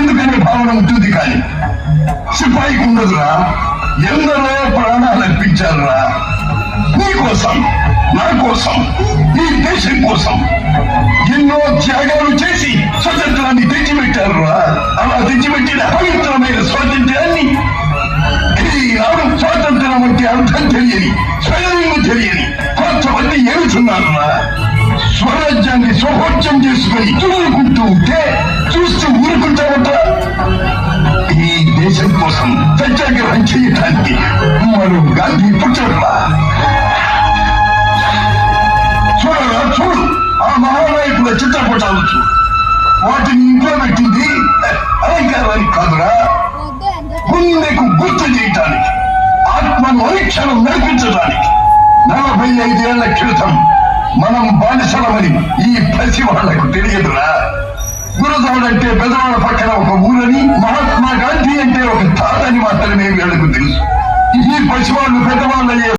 ఎందుకని భావన ఉంటుంది కానీ? సిపాయికి ఉండదురా. ఎందరో ప్రాణాలు అర్పించారురా. నీ కోసం నా కోసం ఈ దేశం కోసం ఎన్నో త్యాగాలు చేసి స్వతంత్రాన్ని తెచ్చిపెట్టారురా. అలా తెచ్చిపెట్టిన పవిత్రమైన స్వాతంత్ర్యాన్ని ఈనాడు స్వాతంత్రం అంటే అర్థం తెలియని స్వయం తెలియని కొంతమంది ఏడుచున్నారురా స్వరాజ్యాన్ని స్వభోజ్యం చేసుకుని చూడుకుంటూ ఉంటే దేశం కోసం సత్యాగ్రహం చేయటానికి మరో గాంధీ పుట్టరురా చూడరా చూడు. ఆ మహానాయకుల చిత్రపటాలు చూడు. వాటిని ఇంట్లో పెట్టింది అలంకారానికి కాదురా. గుండెకు గుర్తు చేయటానికి ఆత్మ మరీక్షణం నడిపించడానికి నలభై ఐదేళ్ళ క్రితం మనం బానిసలమని ఈ పసి వాళ్ళకు తెలియదురా. గురజాడంటే పెదవాడ పక్కన ఒక ఊరని అసలు గాంధీ వీళ్ళకు తెలుసు. ఈ పసివాళ్ళు పెద్దవాళ్ళు